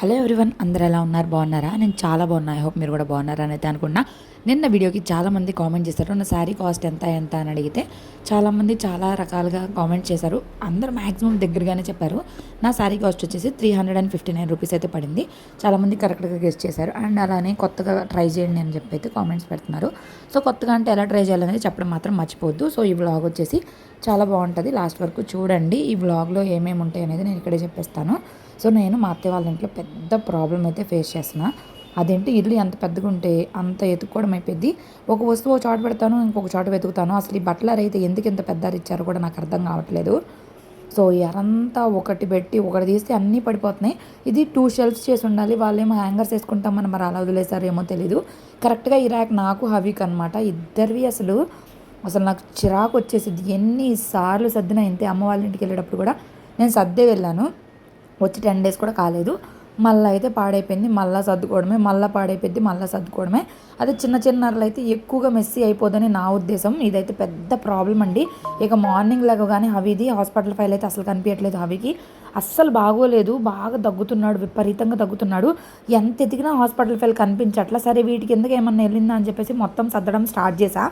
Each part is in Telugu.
హలో ఎవ్రీవన్ అందరు ఎలా ఉన్నారు? బాగున్నారా? నేను చాలా బాగున్నా. ఐ హోప్ మీరు కూడా బాగున్నారా అయితే అనుకున్నా నిన్న వీడియోకి చాలామంది కామెంట్ చేశారు. నా శారీ కాస్ట్ ఎంత ఎంత అని అడిగితే చాలామంది చాలా రకాలుగా కామెంట్ చేశారు. అందరూ మ్యాక్సిమం దగ్గరగానే చెప్పారు. నా శారీ కాస్ట్ వచ్చేసి three hundred and fifty nine rupees అయితే పడింది. చాలామంది కరెక్ట్గా గెస్ట్ చేశారు. అండ్ అలానే కొత్తగా ట్రై చేయండి అని చెప్పి అయితే కామెంట్స్ పెడుతున్నారు. సో కొత్తగా అంటే ఎలా ట్రై చేయాలనేది చెప్పడం మాత్రం మర్చిపోవద్దు. సో ఈ వ్లాగ్ వచ్చేసి చాలా బాగుంటుంది. లాస్ట్ వరకు చూడండి. ఈ వ్లాగ్లో ఏమేమి ఉంటాయి అనేది నేను ఇక్కడే చెప్పేస్తాను. సో నేను మా అత్తయ్య వాళ్ళ ఇంట్లో పెద్ద ప్రాబ్లం అయితే ఫేస్ చేస్తున్నా. అదేంటి? ఇల్లు ఎంత పెద్దగా ఉంటే అంత ఎతుక్కోవడం అయిపోయింది. ఒక వస్తువు ఒక చోట పెడతాను ఇంకొక చోట వెతుకుతాను. అసలు ఈ బట్టలర్ అయితే ఎందుకు ఇంత పెద్దారు ఇచ్చారో కూడా నాకు అర్థం కావట్లేదు. సో ఎరంతా ఒకటి పెట్టి ఒకటి తీస్తే అన్నీ పడిపోతున్నాయి. ఇది టూ షెల్ఫ్స్ చేసి ఉండాలి. వాళ్ళేమో హ్యాంగర్స్ వేసుకుంటామని మరి అలా వదిలేసారేమో తెలీదు. కరెక్ట్గా ఈ ర్యాక్ నాకు హవీక్ అనమాట ఇద్దరివి అసలు అసలు నాకు చిరాకు వచ్చేసింది. ఎన్నిసార్లు సర్దిన ఇంతే అమ్మ వాళ్ళ ఇంటికి వెళ్ళేటప్పుడు కూడా నేను సర్దే వెళ్ళాను. వచ్చి టెన్ డేస్ కూడా కాలేదు. మళ్ళీ అయితే పాడైపోయింది. మళ్ళీ సర్దుకోవడమే మళ్ళీ పాడైపోయింది మళ్ళీ సర్దుకోవడమే. అదే చిన్న చిన్నర్లు అయితే ఎక్కువగా మెస్సీ అయిపోదని నా ఉద్దేశం. ఇదైతే పెద్ద ప్రాబ్లం అండి. ఇక మార్నింగ్ కానీ హవిది హాస్పిటల్ ఫైల్ అయితే అసలు కనిపించట్లేదు హవికి. అస్సలు బాగోలేదు. బాగా దగ్గుతున్నాడు విపరీతంగా దగ్గుతున్నాడు ఎంత ఎదిగినా హాస్పిటల్ ఫైల్ కనిపించట్లా. సరే వీటికి ఎందుకు ఏమన్నా వెళ్ళిందా అని చెప్పేసి మొత్తం సర్దడం స్టార్ట్ చేశా.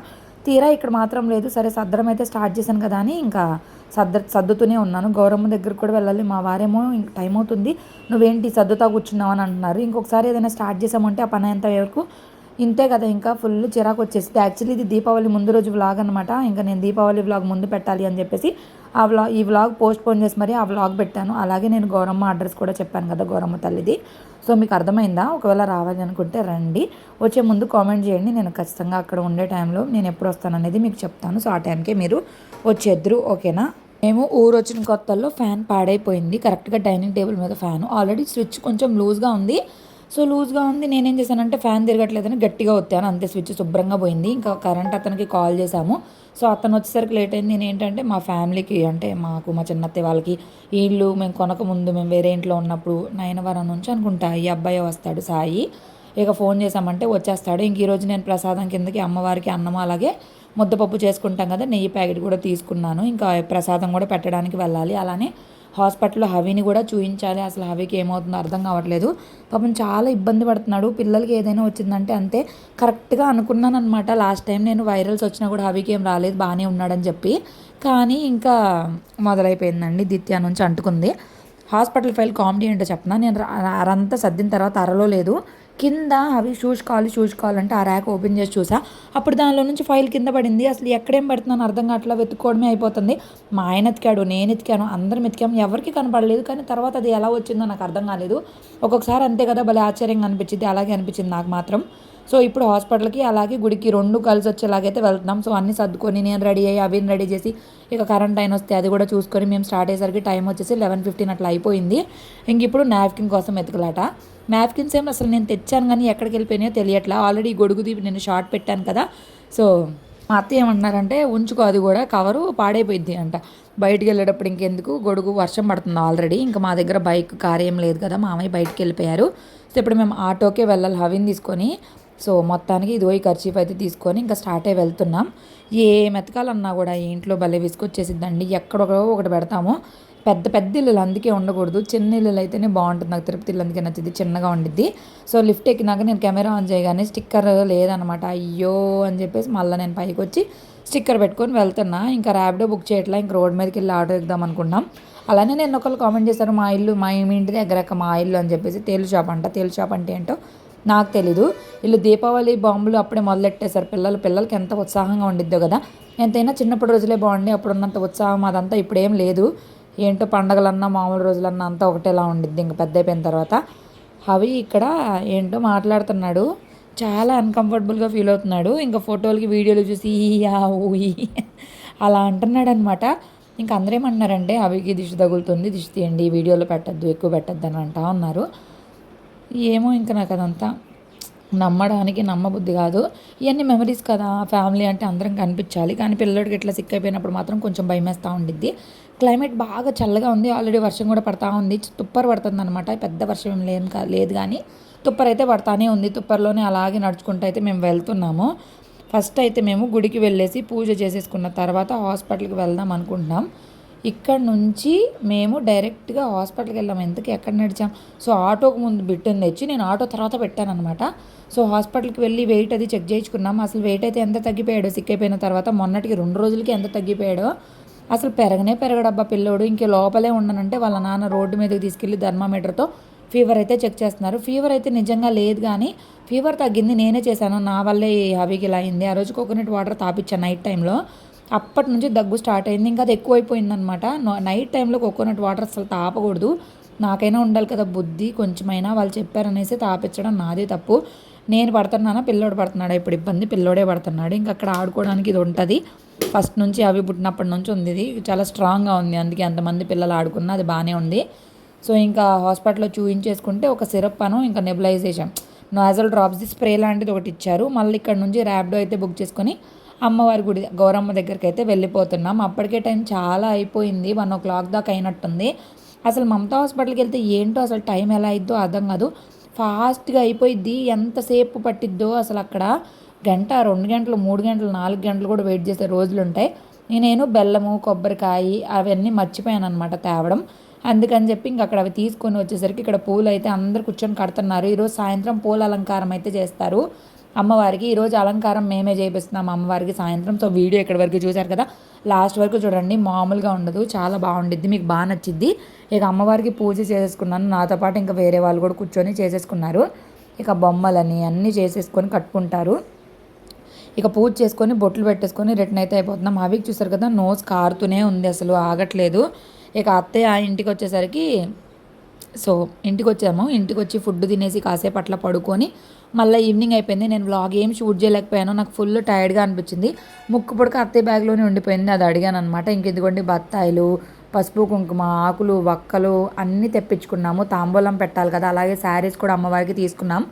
తీరా ఇక్కడ మాత్రం లేదు. సరే సర్దడం అయితే స్టార్ట్ చేశాను కదా అని ఇంకా సర్ద సర్దుతూనే ఉన్నాను. గౌరమ్మ దగ్గర కూడా వెళ్ళాలి. మా వారేమో టైం అవుతుంది నువ్వేంటి సర్దుతా కూర్చున్నావు అని అంటున్నారు. ఇంకొకసారి ఏదైనా స్టార్ట్ చేసామంటే ఆ పని అంత వరకు ఇంతే కదా. ఇంకా ఫుల్ చిరాకు వచ్చేసింది. యాక్చువల్లీ ఇది దీపావళి ముందు రోజు వ్లాగ్ అనమాట ఇంకా నేను దీపావళి వ్లాగ్ ముందు పెట్టాలి అని చెప్పేసి ఆ వ్లాగ్ ఈ వ్లాగ్ పోస్ట్ పోన్ చేసి మరి ఆ వ్లాగ్ పెట్టాను. అలాగే నేను గౌరమ్మ అడ్రస్ కూడా చెప్పాను కదా గౌరమ్మ తల్లిది. సో మీకు అర్థమైందా? ఒకవేళ రావాలి అనుకుంటే రండి. వచ్చే ముందు కామెంట్ చేయండి. నేను ఖచ్చితంగా అక్కడ ఉండే టైంలో నేను ఎప్పుడు వస్తాను అనేది మీకు చెప్తాను. సో ఆ టైంకే మీరు వచ్చేద్దరు ఓకేనా? మేము ఊరు వచ్చిన కొత్తల్లో ఫ్యాన్ పాడైపోయింది. కరెక్ట్గా డైనింగ్ టేబుల్ మీద ఫ్యాన్. ఆల్రెడీ స్విచ్ కొంచెం లూజ్గా ఉంది. సో లూజ్గా ఉంది. నేనేం చేశానంటే ఫ్యాన్ తిరగట్లేదని గట్టిగా వచ్చాను అంతే స్విచ్ శుభ్రంగా పోయింది. ఇంకా కరెంట్ అతనికి కాల్ చేశాము. సో అతను వచ్చేసరికి లేట్ అయింది. నేను ఏంటంటే మా ఫ్యామిలీకి అంటే మాకు మా చిన్నత్త వాళ్ళకి ఇల్లు మేము కొనక ముందు మేము వేరే ఇంట్లో ఉన్నప్పుడు నయనవరం నుంచి అనుకుంటా ఈ అబ్బాయి వస్తాడు సాయి. ఇక ఫోన్ చేసామంటే వచ్చేస్తాడు. ఇంక ఈరోజు నేను ప్రసాదం కిందకి అమ్మవారికి అన్నం అలాగే ముద్దపప్పు చేసుకుంటాం కదా నెయ్యి ప్యాకెట్ కూడా తీసుకున్నాను. ఇంకా ప్రసాదం కూడా పెట్టడానికి వెళ్ళాలి. అలానే హాస్పిటల్లో హవిని కూడా చూపించాలి అసలు హవికి ఏమవుతుందో అర్థం కావట్లేదు. పాపం చాలా ఇబ్బంది పడుతున్నాడు. పిల్లలకి ఏదైనా వచ్చిందంటే అంతే. కరెక్ట్గా అనుకున్నాను అనమాట లాస్ట్ టైం నేను వైరల్స్ వచ్చినా కూడా హవికి ఏం రాలేదు బాగానే ఉన్నాడని చెప్పి. కానీ ఇంకా మొదలైపోయిందండి. దిత్యా నుంచి అంటుకుంది. హాస్పిటల్ ఫైల్ కామెడీ ఏంటో చెప్పనా? నేను అరంతా సర్దిన తర్వాత అరలో లేదు. కింద అవి షూస్ కావాలి షూస్ కావాలంటే ఆ ర్యాక్ ఓపెన్ చేసి చూసా. అప్పుడు దానిలో నుంచి ఫైల్ కింద పడింది. అసలు ఎక్కడేం పెడుతున్నాను అర్థం కావట్లా వెతుక్కోవడమే అయిపోతుంది. మా ఆయన ఎతికాడు నేను ఎతికాను అందరం ఎతికాము ఎవరికి కనపడలేదు కానీ తర్వాత అది ఎలా వచ్చిందో నాకు అర్థం కాలేదు. ఒక్కొక్కసారి అంతే కదా భలే ఆశ్చర్యంగా అనిపించింది అలాగే అనిపించింది నాకు మాత్రం. సో ఇప్పుడు హాస్పిటల్కి అలాగే గుడికి రెండు కలిసి వచ్చేలాగైతే వెళ్తున్నాం. సో అన్నీ సర్దుకొని నేను రెడీ అయ్యి అవిని రెడీ చేసి ఇక కరెంట్ అయిన వస్తే అది కూడా చూసుకొని మేము స్టార్ట్ అయ్యేసరికి టైం వచ్చేసి లెవెన్ ఫిఫ్టీన్ అట్లా అయిపోయింది. ఇంక ఇప్పుడు నాప్కిన్ కోసం ఎతకలాట నాప్కిన్స్ ఏం అసలు నేను తెచ్చాను కానీ ఎక్కడికి వెళ్ళిపోయినాయో తెలియట్లా. ఆల్రెడీ గొడుగు దీపి నేను షార్ట్ పెట్టాను కదా. సో మా అత్త ఏమంటున్నారంటే ఉంచుకో అది కూడా కవరు పాడైపోయింది అంట. బయటికి వెళ్ళేటప్పుడు ఇంకెందుకు? గొడుగు వర్షం పడుతుంది ఆల్రెడీ ఇంకా మా దగ్గర బైక్ కార్ ఏం లేదు కదా మామయ్య బయటికి వెళ్ళిపోయారు. సో ఇప్పుడు మేము ఆటోకే వెళ్ళాలి హవిని తీసుకొని. సో మొత్తానికి ఇదో ఈ ఖర్చీఫ్ అయితే తీసుకొని ఇంకా స్టార్ట్ అయ్యి వెళ్తున్నాం. ఏ మెతకాలన్నా కూడా ఇంట్లో భలే విసుకొచ్చేసిద్దండి ఎక్కడొకడో ఒకటి పెడతాము. పెద్ద పెద్ద ఇల్లులు అందుకే ఉండకూడదు. చిన్న ఇల్లులు అయితేనే బాగుంటుంది. నాకు తిరుపతి ఇల్లు అందుకే నచ్చింది. చిన్నగా ఉండిద్ది. సో లిఫ్ట్ ఎక్కినాక నేను కెమెరా ఆన్ చేయగానే స్టిక్కర్ లేదనమాట. అయ్యో అని చెప్పేసి మళ్ళీ నేను పైకి వచ్చి స్టిక్కర్ పెట్టుకొని వెళ్తున్నా. ఇంకా ర్యాపిడో బుక్ చేయట్లా. ఇంకా రోడ్ మీదకి వెళ్ళి ఆర్డర్ ఇద్దాం అనుకున్నాం. అలానే నేను ఒకళ్ళు కామెంట్ చేశారు మా ఇల్లు మా ఇంటి దగ్గర మా ఇల్లు అని చెప్పేసి. తేలు షాప్ అంట. తేలు షాప్ అంటే ఏంటో నాకు తెలీదు. వీళ్ళు దీపావళి బాంబులు అప్పుడే మొదలెట్టేశారు. పిల్లలు పిల్లలకి ఎంత ఉత్సాహంగా ఉండిద్దో కదా. ఎంతైనా చిన్నప్పటి రోజులే బాగుండి అప్పుడున్నంత ఉత్సాహం అదంతా ఇప్పుడేం లేదు. ఏంటో పండగలన్నా మామూలు రోజులన్నా అంతా ఒకటేలా ఉండిద్ది. ఇంక పెద్ద అయిపోయిన తర్వాత అవి ఇక్కడ ఏంటో మాట్లాడుతున్నాడు. చాలా అన్కంఫర్టబుల్గా ఫీల్ అవుతున్నాడు. ఇంకా ఫోటోలకి వీడియోలు చూసి ఆ ఊయి అలా అంటున్నాడు అనమాట ఇంకా అందరేమన్నారంటే అవికి దిష్టి తగులుతుంది దిష్టి తీయండి వీడియోలో పెట్టద్దు ఎక్కువ పెట్టద్దు అని అంటా ఉన్నారు. ఏమో ఇంకా నాకు అదంతా నమ్మడానికి నమ్మబుద్ధి కాదు. ఇవన్నీ మెమరీస్ కదా ఫ్యామిలీ అంటే అందరం కనిపించాలి. కానీ పిల్లడికి ఇట్లా సిక్ అయిపోయినప్పుడు మాత్రం కొంచెం భయం వేస్తూ ఉండిద్ది. క్లైమేట్ బాగా చల్లగా ఉంది. ఆల్రెడీ వర్షం కూడా పడతా ఉంది. తుప్పర్ పడుతుంది అనమాట పెద్ద వర్షం ఏం లేదు లేదు కానీ తుప్పర్ అయితే పడతానే ఉంది. తుప్పర్లోనే అలాగే నడుచుకుంటూ అయితే మేము వెళ్తున్నాము. ఫస్ట్ అయితే మేము గుడికి వెళ్ళేసి పూజ చేసేసుకున్న తర్వాత హాస్పిటల్కి వెళ్దాం అనుకుంటున్నాం. ఇక్కడ నుంచి మేము డైరెక్ట్గా హాస్పిటల్కి వెళ్ళాము ఎందుకు? ఎక్కడ నడిచాం? సో ఆటోకు ముందు బిట్టుని తెచ్చి నేను ఆటో తర్వాత పెట్టాను అనమాట సో హాస్పిటల్కి వెళ్ళి వెయిట్ అది చెక్ చేయించుకున్నాం. అసలు వెయిట్ అయితే ఎంత తగ్గిపోయాడో సిక్ అయిపోయిన తర్వాత మొన్నటికి రెండు రోజులకి ఎంత తగ్గిపోయాడో అసలు పెరగనే పెరగడబ్బా పిల్లోడు. ఇంక లోపలే ఉండనంటే వాళ్ళ నాన్న రోడ్డు మీదకి తీసుకెళ్ళి థర్మామీటర్తో ఫీవర్ అయితే చెక్ చేస్తున్నారు. ఫీవర్ అయితే నిజంగా లేదు కానీ ఫీవర్ తగ్గింది నేనే చేశాను. నా వల్లే ఈ ఇలా అయింది. ఆ రోజు కోకోనట్ వాటర్ తాపించాను నైట్ టైంలో. అప్పటి నుంచి దగ్గు స్టార్ట్ అయింది. ఇంకా అది ఎక్కువైపోయిందనమాట నైట్ టైంలో కోకోనట్ వాటర్ అసలు తాపకూడదు. నాకైనా ఉండాలి కదా బుద్ధి కొంచెమైనా వాళ్ళు చెప్పారనేసి తాపించడం నాదే తప్పు. నేను పడుతున్నానా? పిల్లోడు పడుతున్నాడా? ఇప్పుడు ఇబ్బంది. పిల్లోడే పడుతున్నాడు. ఇంకా అక్కడ ఆడుకోవడానికి ఇది ఉంటుంది. ఫస్ట్ నుంచి అవి పుట్టినప్పటి నుంచి ఉంది ఇది. చాలా స్ట్రాంగ్గా ఉంది. అందుకే అంతమంది పిల్లలు ఆడుకున్నా అది బాగానే ఉంది. సో ఇంకా హాస్పిటల్లో చూయించేసుకుంటే ఒక సిరప్ అను ఇంకా నెబులైజేషన్. నాజల్ డ్రాప్స్ స్ప్రే లాంటిది ఒకటి ఇచ్చారు. మళ్ళీ ఇక్కడ నుంచి ర్యాప్డో అయితే బుక్ చేసుకొని అమ్మవారి గుడి గౌరమ్మ దగ్గరికి అయితే వెళ్ళిపోతున్నాం. అప్పటికే టైం చాలా అయిపోయింది. వన్ ఓ క్లాక్ దాకా అయినట్టుంది. అసలు మమతా హాస్పిటల్కి వెళ్తే ఏంటో అసలు టైం ఎలా అయిద్దో అర్థం కాదు. ఫాస్ట్గా అయిపోయిద్ది. ఎంతసేపు పట్టిద్దో అసలు అక్కడ గంట రెండు గంటలు మూడు గంటలు నాలుగు గంటలు కూడా వెయిట్ చేసే రోజులు ఉంటాయి. నేను బెల్లము కొబ్బరికాయ అవన్నీ మర్చిపోయాను అనమాట తేవడం. అందుకని చెప్పి ఇంక అక్కడ అవి తీసుకొని వచ్చేసరికి ఇక్కడ పూలు అయితే అందరు కూర్చొని కడుతున్నారు. ఈరోజు సాయంత్రం పూల అలంకారం అయితే చేస్తారు. అమ్మవారికి ఈరోజు అలంకారం మేమే చేపిస్తున్నాం. అమ్మవారికి సాయంత్రం. సో వీడియో ఇక్కడ వరకు చూశారు కదా? లాస్ట్ వరకు చూడండి. మామూలుగా ఉండదు. చాలా బాగుండిద్ది. మీకు బాగా నచ్చిద్ది. ఇక అమ్మవారికి పూజ చేసేసుకున్నాను. నాతో పాటు ఇంకా వేరే వాళ్ళు కూడా కూర్చొని చేసేసుకున్నారు. ఇక బొమ్మలని అన్నీ చేసేసుకొని కట్టుకుంటారు. ఇక పూజ చేసుకొని బొట్లు పెట్టేసుకొని రిటర్న్ అయితే అయిపోతున్నాం. అవి చూసారు కదా? నోస్ కారుతూనే ఉంది అసలు. ఆగట్లేదు. ఇక అత్తయ్య ఆ ఇంటికి వచ్చేసరికి సో ఇంటికి వచ్చాము ఇంటికి వచ్చి ఫుడ్ తినేసి కాసేపు అట్లా పడుకొని మళ్ళీ ఈవినింగ్ అయిపోయింది. నేను వ్లాగ్ ఏం షూట్ చేయలేకపోయాను. నాకు ఫుల్ టైర్డ్గా అనిపించింది. ముక్కు పొడక అత్తయ్య బ్యాగ్లోనే ఉండిపోయింది. అది అడిగాను అనమాట ఇంకెందుకండి బత్తాయిలు పసుపు కుంకుమ ఆకులు వక్కలు అన్నీ తెప్పించుకున్నాము. తాంబూలం పెట్టాలి కదా. అలాగే శారీస్ కూడా అమ్మవారికి తీసుకున్నాం.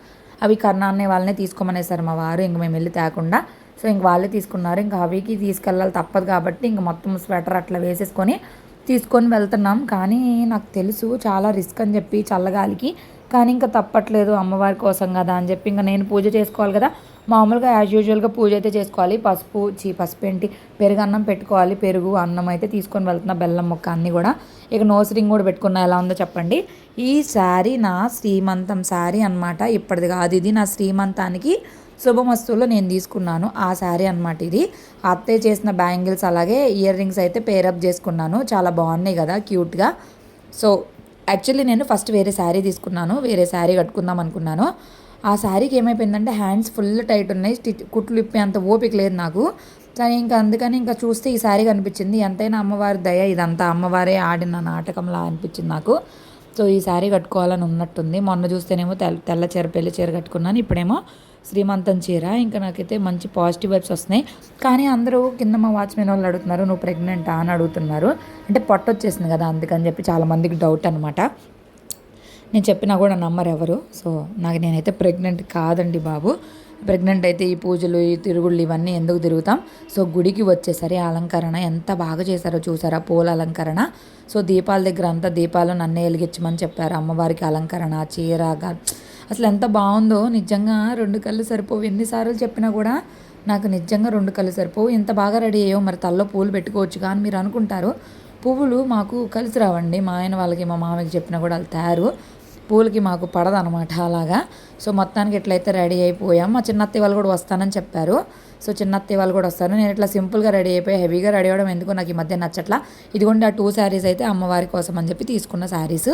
అవి కర్ణాన్నే వాళ్ళనే తీసుకోమనేసారు మా వారు. ఇంక మేము వెళ్ళి తేకుండా. సో ఇంక వాళ్ళే తీసుకున్నారు. ఇంకా అవికి తీసుకెళ్ళాలి తప్పదు కాబట్టి ఇంక మొత్తం స్వెటర్ అట్లా వేసేసుకొని తీసుకొని వెళ్తున్నాం. కానీ నాకు తెలుసు చాలా రిస్క్ అని చెప్పి చల్లగాలికి కానీ ఇంకా తప్పట్లేదు అమ్మవారి కోసం కదా అని చెప్పి ఇంకా నేను పూజ చేసుకోవాలి కదా. మామూలుగా యాజ్ యూజువల్గా పూజ అయితే చేసుకోవాలి. పసుపు చీ పసుపు ఏంటి? పెరుగు అన్నం పెట్టుకోవాలి. పెరుగు అన్నం అయితే తీసుకొని వెళ్తున్నా బెల్లం మొక్క అన్నీ కూడా. ఇక నోస్ రింగ్ కూడా పెట్టుకున్నా ఎలా ఉందో చెప్పండి. ఈ శారీ నా శ్రీమంతం శారీ అనమాట ఇప్పటిది కాదు. ఇది నా శ్రీమంతానికి శుభమస్తువులో నేను తీసుకున్నాను. ఆ శారీ అనమాట ఇది. అత్తయ్య చేసిన బ్యాంగిల్స్ అలాగే ఇయర్ రింగ్స్ అయితే పేరప్ చేసుకున్నాను. చాలా బాగున్నాయి కదా క్యూట్గా సో యాక్చువల్లీ నేను ఫస్ట్ వేరే శారీ తీసుకున్నాను వేరే శారీ కట్టుకుందాం అనుకున్నాను. ఆ శారీకి ఏమైపోయిందంటే హ్యాండ్స్ ఫుల్ టైట్ ఉన్నాయి స్టిచ్ కుట్లు ఇప్పే అంత ఓపిక లేదు నాకు. కానీ ఇంకా అందుకని ఇంకా చూస్తే ఈ శారీ కనిపించింది. ఎంతైనా అమ్మవారి దయ ఇదంతా అమ్మవారే ఆడిన నాటకంలా అనిపించింది నాకు. సో ఈ శారీ కట్టుకోవాలని ఉన్నట్టుంది. మొన్న చూస్తేనేమో తెల్ల తెల్ల చీర పెళ్ళి చీర కట్టుకున్నాను ఇప్పుడేమో శ్రీమంతం చీర. ఇంకా నాకైతే మంచి పాజిటివ్ వైబ్స్ వస్తున్నాయి. కానీ అందరూ కింద మా వాచ్మెన్ వాళ్ళు అడుగుతున్నారు నువ్వు ప్రెగ్నెంటా అని అడుగుతున్నారు. అంటే పొట్ట వచ్చేసింది కదా అందుకని చెప్పి చాలామందికి డౌట్ అనమాట నేను చెప్పినా కూడా నమ్మరు ఎవరు. సో నాకు నేనైతే ప్రెగ్నెంట్ కాదండి బాబు. ప్రెగ్నెంట్ అయితే ఈ పూజలు ఈ తిరుగుళ్ళు ఇవన్నీ ఎందుకు తిరుగుతాం? సో గుడికి వచ్చేసరి అలంకరణ ఎంత బాగా చేశారో చూసారా? పూల అలంకరణ. సో దీపాల దగ్గర అంతా దీపాలు నన్నే వెలిగించమని చెప్పారు. అమ్మవారికి అలంకరణ చీర గా- అసలు ఎంత బాగుందో. నిజంగా రెండు కళ్ళు సరిపోవు. ఎన్నిసార్లు చెప్పినా కూడా నాకు నిజంగా రెండు కళ్ళు సరిపోవు. ఇంత బాగా రెడీ అయ్యో మరి తల్లో పూలు పెట్టుకోవచ్చు కానీ మీరు అనుకుంటారు. పువ్వులు మాకు కలిసి రావండి. మా ఆయన వాళ్ళకి మా మామకి చెప్పినా కూడా వాళ్ళు తయారు. పూలకి మాకు పడదనమాట అలాగా. సో మొత్తానికి ఎట్లయితే రెడీ అయిపోయాం. మా చిన్నత్తయ్య వాళ్ళు కూడా వస్తానని చెప్పారు. సో చిన్నత్తయ్య వాళ్ళు కూడా వస్తారు. నేను ఇట్లా సింపుల్గా రెడీ అయిపోయి హెవీగా రెడీ అవ్వడం ఎందుకు నాకు ఈ మధ్య నచ్చట్లా. ఇదిగోండి ఆ టూ శారీస్ అయితే అమ్మవారి కోసం అని చెప్పి తీసుకున్న శారీస్.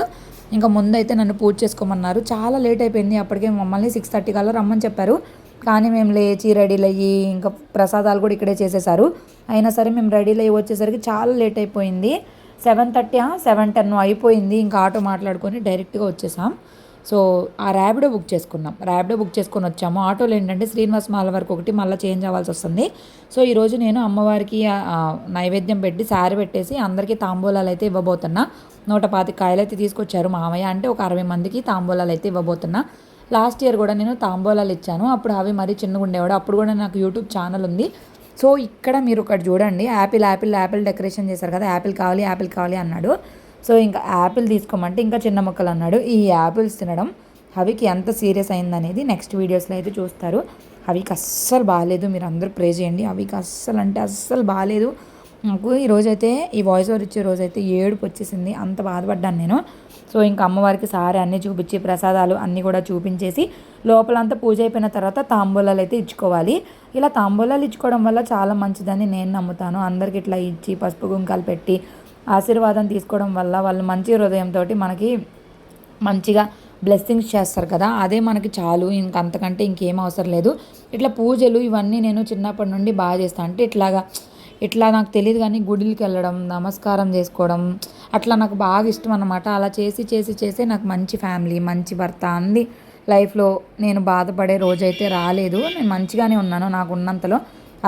ఇంకా ముందైతే నన్ను పూజ చేసుకోమన్నారు. చాలా లేట్ అయిపోయింది అప్పటికే మమ్మల్ని సిక్స్ థర్టీ కల్లా రమ్మని చెప్పారు. కానీ మేము లేచి రెడీలు అయ్యి ఇంకా ప్రసాదాలు కూడా ఇక్కడే చేసేసారు అయినా సరే మేము రెడీలు అయ్యి వచ్చేసరికి చాలా లేట్ అయిపోయింది. సెవెన్ థర్టీ సెవెన్ టెన్ అయిపోయింది. ఇంకా ఆటో మాట్లాడుకొని డైరెక్ట్గా వచ్చేసాం. సో ఆ ర్యాపిడో బుక్ చేసుకున్నాం. ర్యాపిడో బుక్ చేసుకొని వచ్చాము. ఆటోలు ఏంటంటే శ్రీనివాస్ మాల వరకు ఒకటి మళ్ళీ చేంజ్ అవ్వాల్సి వస్తుంది. సో ఈరోజు నేను అమ్మవారికి నైవేద్యం పెట్టి శారీ పెట్టేసి అందరికీ తాంబూలాలు అయితే ఇవ్వబోతున్నా. నూట పాతి కాయలు అయితే తీసుకొచ్చారు మామయ్య. అంటే ఒక అరవై మందికి తాంబూలాలు అయితే ఇవ్వబోతున్నా. లాస్ట్ ఇయర్ కూడా నేను తాంబూలాలు ఇచ్చాను. అప్పుడు అవి మరీ చిన్నగా ఉండేవాడు. అప్పుడు కూడా నాకు యూట్యూబ్ ఛానల్ ఉంది. సో ఇక్కడ మీరు ఒకటి చూడండి. యాపిల్ యాపిల్ యాపిల్ డెకరేషన్ చేశారు కదా. యాపిల్ కావాలి యాపిల్ కావాలి అన్నాడు. సో ఇంకా యాపిల్ తీసుకోమంటే ఇంకా చిన్న మొక్కలు అన్నాడు. ఈ యాపిల్స్ తినడం హవికి ఎంత సీరియస్ అయిందనేది నెక్స్ట్ వీడియోస్లో అయితే చూస్తారు. హవికి అస్సలు బాగాలేదు. మీరు అందరూ ప్రే చేయండి. హవికి అస్సలు అంటే అస్సలు బాగాలేదు. నాకు ఈరోజైతే ఈ వాయిస్ ఓవర్ ఇచ్చే రోజైతే ఏడుపు వచ్చేసింది. అంత బాధపడ్డాను నేను. సో ఇంకా అమ్మవారికి సారీ అన్నీ చూపించి ప్రసాదాలు అన్నీ కూడా చూపించేసి లోపలంతా పూజ అయిపోయిన తర్వాత తాంబూలాలు అయితే ఇచ్చుకోవాలి. ఇలా తాంబూలాలు ఇచ్చుకోవడం వల్ల చాలా మంచిదని నేను నమ్ముతాను. అందరికి ఇట్లా ఇచ్చి పసుపు కుంకాలు పెట్టి ఆశీర్వాదం తీసుకోవడం వల్ల వాళ్ళు మంచి హృదయంతో మనకి మంచిగా బ్లెస్సింగ్స్ చేస్తారు కదా. అదే మనకి చాలు. ఇంక అంతకంటే ఇంకేం అవసరం లేదు. ఇట్లా పూజలు ఇవన్నీ నేను చిన్నప్పటి నుండి బాగా చేస్తాను అంటే ఇట్లాగా ఇట్లా నాకు తెలియదు కానీ గుడికి వెళ్ళడం నమస్కారం చేసుకోవడం అట్లా నాకు బాగా ఇష్టం అనమాట అలా చేసి చేసి చేసి నాకు మంచి ఫ్యామిలీ మంచి భర్త అంది. లైఫ్లో నేను బాధపడే రోజైతే రాలేదు. నేను మంచిగానే ఉన్నాను నాకు ఉన్నంతలో.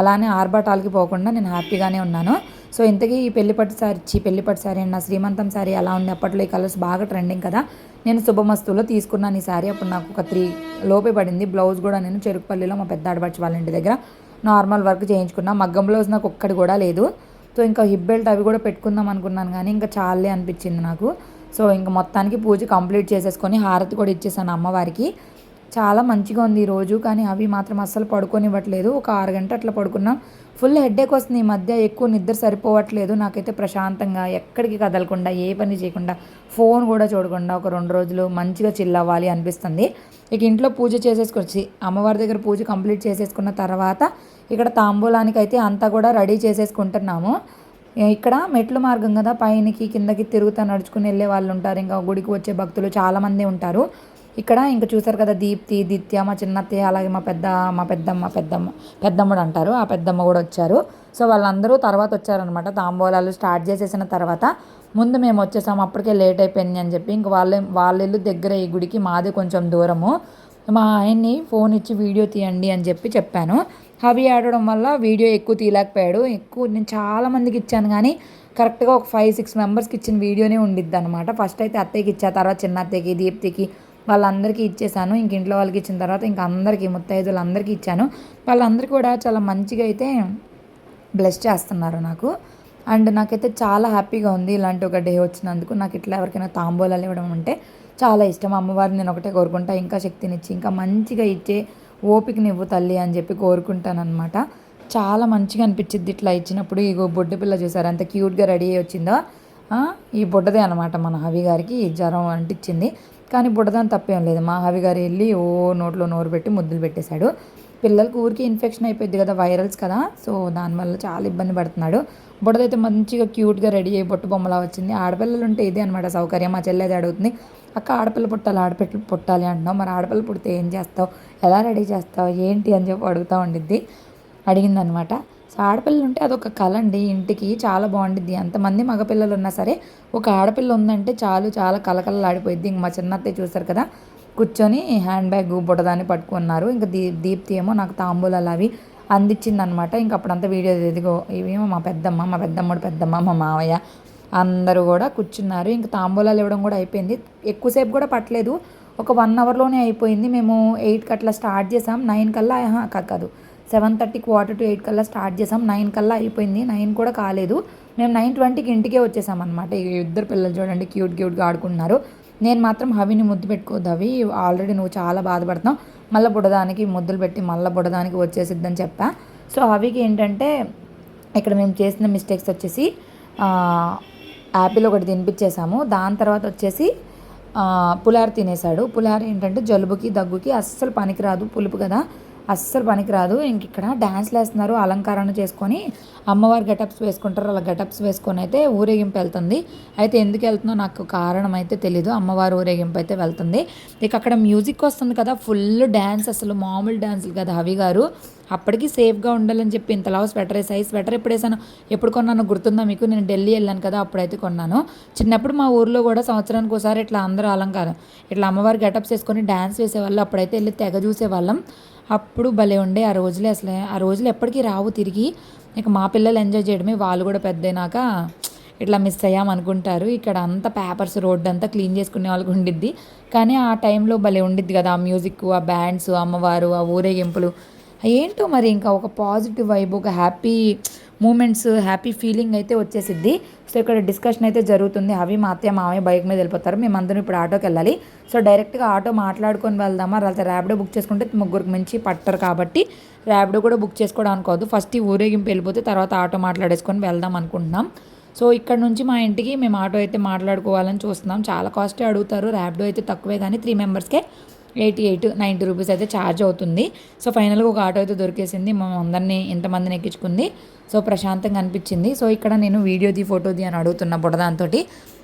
అలానే ఆర్భాటాలకి పోకుండా నేను హ్యాపీగానే ఉన్నాను. సో ఇంతకీ ఈ పెళ్ళిపట్టు సారీ చీ పెళ్ళిపట్టు సారీ అండ్ నా శ్రీమంతం సారీ అలా ఉంది. అప్పట్లో ఈ కలర్స్ బాగా ట్రెండింగ్ కదా. నేను శుభమస్తులో తీసుకున్నాను ఈ సారీ. అప్పుడు నాకు ఒక త్రీ లోపే పడింది. బ్లౌజ్ కూడా నేను చెరుకుపల్లిలో మా పెద్ద ఆడపడిచి వాళ్ళ ఇంటి దగ్గర. నార్మల్ వర్క్ చేయించుకున్నా. మగ్గం బ్లౌజ్ నాకు ఒక్కటి కూడా లేదు. సో ఇంకా హిప్ బెల్ట్ అవి కూడా పెట్టుకుందాం అనుకున్నాను కానీ ఇంకా చాలే అనిపించింది నాకు. సో ఇంకా మొత్తానికి పూజ కంప్లీట్ చేసేసుకొని హారతి కూడా ఇచ్చేసాను అమ్మవారికి. చాలా మంచిగా ఉంది ఈరోజు కానీ అవి మాత్రం అస్సలు పడుకోనివ్వట్లేదు. ఒక ఆరు గంట అట్లా పడుకున్నాం. ఫుల్ హెడ్ఏక్ వస్తుంది ఈ మధ్య. ఎక్కువ నిద్ర సరిపోవట్లేదు. నాకైతే ప్రశాంతంగా ఎక్కడికి కదలకుండా ఏ పని చేయకుండా ఫోన్ కూడా చూడకుండా ఒక రెండు రోజులు మంచిగా చిల్ అవ్వాలి అనిపిస్తుంది. ఇక ఇంట్లో పూజ చేసేసుకొచ్చి అమ్మవారి దగ్గర పూజ కంప్లీట్ చేసేసుకున్న తర్వాత ఇక్కడ తాంబూలానికి అయితే అంతా కూడా రెడీ చేసేసుకుంటున్నాము. ఇక్కడ మెట్లు మార్గం కదా పైనకి కిందకి తిరుగుతా నడుచుకుని వెళ్ళే వాళ్ళు ఉంటారు. ఇంకా గుడికి వచ్చే భక్తులు చాలామంది ఉంటారు. ఇక్కడ ఇంకా చూసారు కదా దీప్తి దిత్య మా చిన్నత్తయ్య అలాగే మా పెద్ద మా పెద్దమ్మ పెద్దమ్మ పెద్దమ్మడు అంటారు. ఆ పెద్దమ్మ కూడా వచ్చారు. సో వాళ్ళందరూ తర్వాత వచ్చారనమాట తాంబూలాలు స్టార్ట్ చేసేసిన తర్వాత ముందు మేము వచ్చేసాం అప్పటికే లేట్ అయిపోయింది అని చెప్పి ఇంక వాళ్ళ వాళ్ళ ఇల్లు దగ్గర ఈ గుడికి మాది కొంచెం దూరము. మా ఆయన్ని ఫోన్ ఇచ్చి వీడియో తీయండి అని చెప్పి చెప్పాను. అవి ఆడడం వల్ల వీడియో ఎక్కువ తీయలేకపోయాడు. ఎక్కువ నేను చాలామందికి ఇచ్చాను కానీ కరెక్ట్గా ఒక ఫైవ్ సిక్స్ మెంబర్స్కి ఇచ్చిన వీడియోనే ఉండిద్ది అనమాట ఫస్ట్ అయితే అత్తయ్యకి ఇచ్చా తర్వాత చిన్న అత్తయ్యకి దీప్తికి వాళ్ళందరికీ ఇచ్చేసాను. ఇంక ఇంట్లో వాళ్ళకి ఇచ్చిన తర్వాత ఇంక అందరికీ ముత్తైదులందరికీ ఇచ్చాను. వాళ్ళందరికీ కూడా చాలా మంచిగా అయితే బ్లెస్ చేస్తున్నారు నాకు. అండ్ నాకైతే చాలా హ్యాపీగా ఉంది ఇలాంటి ఒక డే వచ్చినందుకు. నాకు ఇట్లా ఎవరికైనా తాంబూలాలు ఇవ్వడం అంటే చాలా ఇష్టం. అమ్మవారిని నేను ఒకటే కోరుకుంటా. ఇంకా శక్తినిచ్చి ఇంకా మంచిగా ఇచ్చే ఓపికనివ్వు తల్లి అని చెప్పి కోరుకుంటానమాట చాలా మంచిగా అనిపించింది ఇట్లా ఇచ్చినప్పుడు. ఇగో బొడ్డు పిల్ల చూసారు? అంత క్యూట్గా రెడీ అయ్యి వచ్చిందో. ఈ బుడ్డదే అనమాట మన హవి గారికి జ్వరం అంటించింది కానీ బుడ్డదాని తప్పేం లేదు. మా హవి గారు వెళ్ళి ఓ నోట్లో నోరు పెట్టి ముద్దులు పెట్టేశాడు. పిల్లలకు ఊరికి ఇన్ఫెక్షన్ అయిపోయింది కదా వైరల్స్ కదా. సో దానివల్ల చాలా ఇబ్బంది పడుతున్నాడు. బుడదైతే మంచిగా క్యూట్గా రెడీ అయ్యి బొట్టు బొమ్మలా వచ్చింది. ఆడపిల్లలు ఉంటే ఇదే అనమాట సౌకర్యం. మా చెల్లెది అడుగుతుంది అక్క ఆడపిల్ల పుట్టాలి ఆడపిల్ల పుట్టాలి అంటున్నావు. మరి ఆడపిల్ల పుడితే ఏం చేస్తావు? ఎలా రెడీ చేస్తావు? ఏంటి? అని చెప్పి అడుగుతూ ఉండిద్ది. అడిగిందనమాట సో ఆడపిల్లలు ఉంటే అదొక కళ అండి. ఇంటికి చాలా బాగుండిద్ది. ఎంతమంది మగపిల్లలు ఉన్నా సరే ఒక ఆడపిల్ల ఉందంటే చాలు చాలా కలకలలాడిపోయింది ఇంక మా చిన్నత్తయ్య చూస్తారు కదా కూర్చొని హ్యాండ్ బ్యాగ్ బుడదాన్ని పట్టుకున్నారు. ఇంకా దీ దీప్తి ఏమో నాకు తాంబూలాలు అవి అందించిందనమాట. ఇంక అప్పుడంతా వీడియో ఇదిగో ఇవేమో మా పెద్దమ్మ మా పెద్దమ్మడు పెద్దమ్మ మా మావయ్య అందరూ కూడా కూర్చున్నారు. ఇంక తాంబూలాలు ఇవ్వడం కూడా అయిపోయింది. ఎక్కువసేపు కూడా పట్టలేదు. ఒక వన్ అవర్లోనే అయిపోయింది. మేము ఎయిట్కి అట్లా స్టార్ట్ చేసాం. నైన్ కల్లా కాదు seven thirty quarter to eight కల్లా స్టార్ట్ చేసాం. నైన్ కల్లా అయిపోయింది. నైన్ కూడా కాలేదు. మేము నైన్ ట్వంటీకి ఇంటికే వచ్చేసాం అనమాట ఇద్దరు పిల్లలు చూడండి క్యూట్ క్యూట్గా ఆడుకుంటున్నారు. నేను మాత్రం హవిని ముద్దు పెట్టుకోద్దు అవి ఆల్రెడీ నువ్వు చాలా బాధపడుతున్నావు. మళ్ళీ బుడదానికి ముద్దులు పెట్టి మళ్ళీ బుడదానికి వచ్చేసిద్దని చెప్పా. సో హవికి ఏంటంటే ఇక్కడ మేము చేసిన మిస్టేక్స్ వచ్చేసి యాపిల్ ఒకటి తినిపించేసాము. దాని తర్వాత వచ్చేసి పులార్ తినేసాడు పులార్ ఏంటంటే జలుబుకి దగ్గుకి అస్సలు పనికిరాదు పులుపు కదా. అస్సలు పనికిరాదు. ఇంక ఇక్కడ డ్యాన్స్లు వేస్తున్నారు అలంకరణ చేసుకొని అమ్మవారి గెటప్స్ వేసుకుంటారు. అలా గెటప్స్ వేసుకొని అయితే ఊరేగింపు వెళ్తుంది. అయితే ఎందుకు వెళ్తుందో నాకు కారణం అయితే తెలీదు. అమ్మవారి ఊరేగింపు అయితే వెళ్తుంది. ఇక అక్కడ మ్యూజిక్ వస్తుంది కదా ఫుల్ డ్యాన్స్ అసలు మామూలు డ్యాన్సులు కదా హవి గారు. అప్పటికి సేఫ్గా ఉండాలని చెప్పి ఇంతలా స్వెటర్ వేసాయి స్వెటర్ ఎప్పుడు వేసాను ఎప్పుడు కొన్నాను గుర్తుందా మీకు? నేను ఢిల్లీ వెళ్ళాను కదా అప్పుడైతే కొన్నాను. చిన్నప్పుడు మా ఊర్లో కూడా సంవత్సరానికి ఒకసారి ఇట్లా అందరూ అలంకారం ఇట్లా అమ్మవారి గెటప్స్ వేసుకొని డ్యాన్స్ వేసేవాళ్ళు. అప్పుడైతే వెళ్ళి తెగ చూసేవాళ్ళం. అప్పుడు భలే ఉండే ఆ రోజులే అసలు. ఆ రోజులు ఎప్పటికీ రావు తిరిగి. ఇక మా పిల్లలు ఎంజాయ్ చేయడమే. వాళ్ళు కూడా పెద్దయినాక ఇట్లా మిస్ అయ్యాం అనుకుంటారు. ఇక్కడ అంతా పేపర్స్ రోడ్డు అంతా క్లీన్ చేసుకునే వాళ్ళకి ఉండిద్ది. కానీ ఆ టైంలో భలే ఉండిద్ది కదా. ఆ మ్యూజిక్ ఆ బ్యాండ్స్ అమ్మవారు ఆ ఊరేగింపులు. ఏంటో మరి ఇంకా ఒక పాజిటివ్ వైబ్ ఒక హ్యాపీ మూమెంట్స్ హ్యాపీ ఫీలింగ్ అయితే వచ్చేసిద్ది. సో ఇక్కడ డిస్కషన్ అయితే జరుగుతుంది. అవి మా అత్తయ్య మామయ్య బైక్ మీద వెళ్ళిపోతారు. మేమందరం ఇప్పుడు ఆటోకి వెళ్ళాలి. సో డైరెక్ట్గా ఆటో మాట్లాడుకొని వెళ్దామా? లేకపోతే ర్యాపిడో బుక్ చేసుకుంటే ముగ్గురికి మించి పట్టరు కాబట్టి ర్యాపిడో కూడా బుక్ చేసుకోవడం అనుకోవద్దు ఫస్ట్ ఈ ఊరేగింపు వెళ్ళిపోతే తర్వాత ఆటో మాట్లాడేసుకొని వెళ్దాం అనుకుంటున్నాం. సో ఇక్కడ నుంచి మా ఇంటికి మేము ఆటో అయితే మాట్లాడుకోవాలని చూస్తున్నాం. చాలా కాస్టే అడుగుతారు. ర్యాపిడో అయితే తక్కువే కానీ త్రీ మెంబర్స్కే ఎయిటీ ఎయిట్ నైంటీ రూపీస్ అయితే ఛార్జ్ అవుతుంది. సో ఫైనల్గా ఒక ఆటో అయితే దొరికేసింది. మనం అందరినీ ఇంతమందిని ఎక్కించుకుంది. సో ప్రశాంతంగా అనిపించింది. సో ఇక్కడ నేను వీడియోది ఫోటోది ఫోటో అని అడుగుతున్నా బుడదాంతో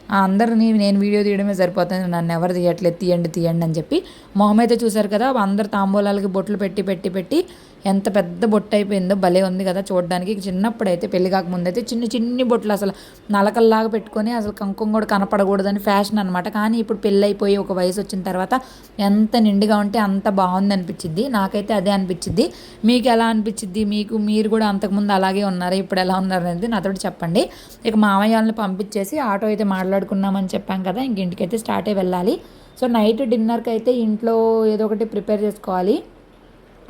అందరిని నేను వీడియో తీయడమే సరిపోతుంది నన్ను ఎవరు తీయట్లేదు తీయండి తీయండి అని చెప్పి మొహం అయితే చూశారు కదా అందరు తాంబూలాలకి బొట్లు పెట్టి పెట్టి పెట్టి ఎంత పెద్ద బొట్టు అయిపోయిందో భలే ఉంది కదా చూడడానికి. చిన్నప్పుడు అయితే పెళ్ళి కాకముందు అయితే చిన్న చిన్ని బొట్లు అసలు నలకల్లాగా పెట్టుకొని అసలు కంకం కూడా కనపడకూడదని ఫ్యాషన్ అనమాట కానీ ఇప్పుడు పెళ్ళి అయిపోయి ఒక వయసు వచ్చిన తర్వాత ఎంత నిండుగా ఉంటే అంత బాగుంది అనిపించింది నాకైతే అదే అనిపించింది మీకు ఎలా అనిపించింది మీకు మీరు కూడా అంతకుముందు అలాగే ఉన్నారు? ఇప్పుడు ఎలా ఉన్నారు? అనేది నాతో చెప్పండి. ఇక మామయ్య వాళ్ళని పంపించేసి ఆటో అయితే మాట్లాడుకున్నామని చెప్పాం కదా ఇంక ఇంటికైతే స్టార్ట్ అయ్యి వెళ్ళాలి. సో నైట్ డిన్నర్కి అయితే ఇంట్లో ఏదో ఒకటి ప్రిపేర్ చేసుకోవాలి.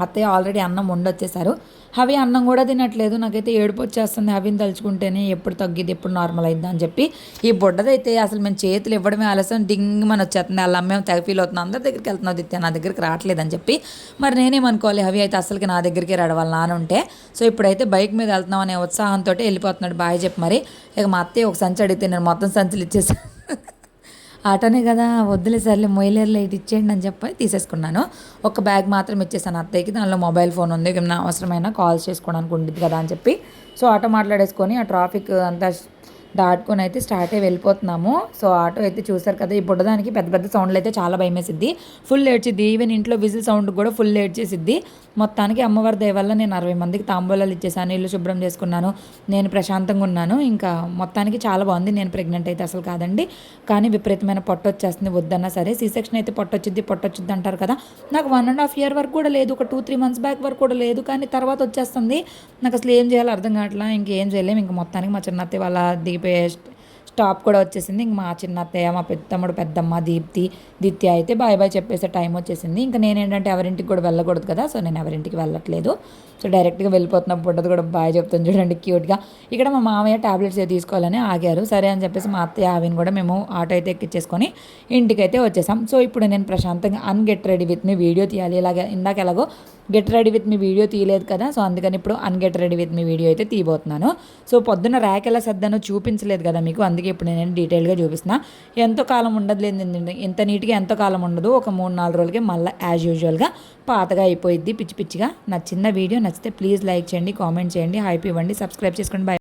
అత్తయ్య ఆల్రెడీ అన్నం వండొచ్చేసారు. అవి అన్నం కూడా తినట్లేదు నాకైతే ఏడుపు వచ్చేస్తుంది అవిని తలుచుకుంటేనే ఎప్పుడు తగ్గిద్ది ఎప్పుడు నార్మల్ అయిందా అని చెప్పి ఈ బుడ్డదైతే అసలు మేము చేతులు ఇవ్వడమే ఆలస్యం డింగ్ మన వచ్చేస్తుంది అలా మేము తెగ ఫీల్ అవుతున్నాం. అందరి దగ్గరికి వెళ్తున్నావు దిత్య నా దగ్గరికి రావట్లేదని చెప్పి మరి నేనేమనుకోవాలి అవి అయితే అసలుకి నా దగ్గరికి రావడం నాన్న ఉంటే. సో ఇప్పుడైతే బైక్ మీద వెళ్తున్నాం అనే ఉత్సాహంతో వెళ్ళిపోతున్నాడు. బాయ్ చెప్పి మరి ఇక మా అత్తయ్య ఒక సంచి అడిగితే నేను మొత్తం సంచులు ఇచ్చేసాను ఆటోనే కదా వద్దులే సర్లే మొయిలేర్లో ఇటు ఇచ్చేయండి అని చెప్పి తీసేసుకున్నాను. ఒక బ్యాగ్ మాత్రం ఇచ్చేసాను అత్తయ్యకి దానిలో మొబైల్ ఫోన్ ఉంది ఏమైనా అవసరమైన కాల్స్ చేసుకోవడానికి ఉండిద్ది కదా అని చెప్పి. సో ఆటో మాట్లాడేసుకొని ఆ ట్రాఫిక్ అంతా దాటుకొని అయితే స్టార్ట్ అయ్యి వెళ్ళిపోతున్నాము. సో ఆటో అయితే చూసారు కదా ఈ బుడ్డదానికి పెద్ద పెద్ద సౌండ్లు అయితే చాలా భయమేసిద్ది. ఫుల్ ఏడ్చిద్ది ఈవెన్ ఇంట్లో విజిల్ సౌండ్ కూడా ఫుల్ ఏడ్చేసిద్ది మొత్తానికి అమ్మవారి దయ వల్ల నేను అరవై మందికి తాంబూలాలు ఇచ్చేసాను ఇల్లు శుభ్రం చేసుకున్నాను నేను ప్రశాంతంగా ఉన్నాను. ఇంకా మొత్తానికి చాలా బాగుంది. నేను ప్రెగ్నెంట్ అయితే అసలు కాదండి. కానీ విపరీతమైన పొట్ట వచ్చేస్తుంది. వద్దన్నా సరే సీ సెక్షన్ అయితే పొట్టొచ్చిద్ది పొట్టొచ్చిద్ది అంటారు కదా. నాకు వన్ అండ్ హాఫ్ ఇయర్ వరకు కూడా లేదు. ఒక టూ త్రీ మంత్స్ బ్యాక్ వరకు కూడా లేదు. కానీ తర్వాత వచ్చేస్తుంది. నాకు అసలు ఏం చేయాలో అర్థం కావట్లా. ఇంకేం చేయలేము ఇంక మొత్తానికి మా చిన్నతి వాళ్ళ స్టాప్ కూడా వచ్చేసింది. ఇంక మా చిన్న అత్తయ్య మా పెద్దమ్మడు పెద్దమ్మ దీప్తి దిత్య అయితే బాయ్ బాయ్ చెప్పేసే టైం వచ్చేసింది. ఇంకా నేనేంటంటే ఎవరింటికి కూడా వెళ్ళకూడదు కదా సో నేను ఎవరింటికి వెళ్ళట్లేదు. సో డైరెక్ట్గా వెళ్ళిపోతున్నప్పుడు పుట్టదు కూడా బాయ్ చెప్తాను చూడండి క్యూట్గా. ఇక్కడ మా మామయ్య టాబ్లెట్స్ తీసుకోవాలని ఆగారు. సరే అని చెప్పేసి మా అత్తయ్య ఆవిని కూడా మేము ఆటో అయితే ఎక్కించేసుకొని ఇంటికైతే వచ్చేసాం. సో ఇప్పుడు నేను ప్రశాంతంగా an get ready with me video తీయాలి. ఇలాగ ఇందాక ఎలాగో get ready with me video తీయలేదు కదా సో అందుకని ఇప్పుడు an get ready with me video అయితే తీయబోతున్నాను. సో పొద్దున్న ర్యాక్ ఎలా సర్దానో చూపించలేదు కదా మీకు అందుకే ఇప్పుడు నేను డీటెయిల్గా చూపిస్తున్నా. ఎంతో కాలం ఉండదు లేదు ఇంత నీట్గా ఎంతో కాలం ఉండదు. ఒక మూడు నాలుగు రోజులకి మళ్ళీ యాజ్ యూజువల్గా పాతగా అయిపోయిద్ది పిచ్చి పిచ్చిగా. నచ్చిన వీడియో నచ్చితే ప్లీజ్ లైక్ చేయండి కామెంట్ చేయండి హైప్ ఇవ్వండి సబ్స్క్రైబ్ చేసుకోండి బాయ్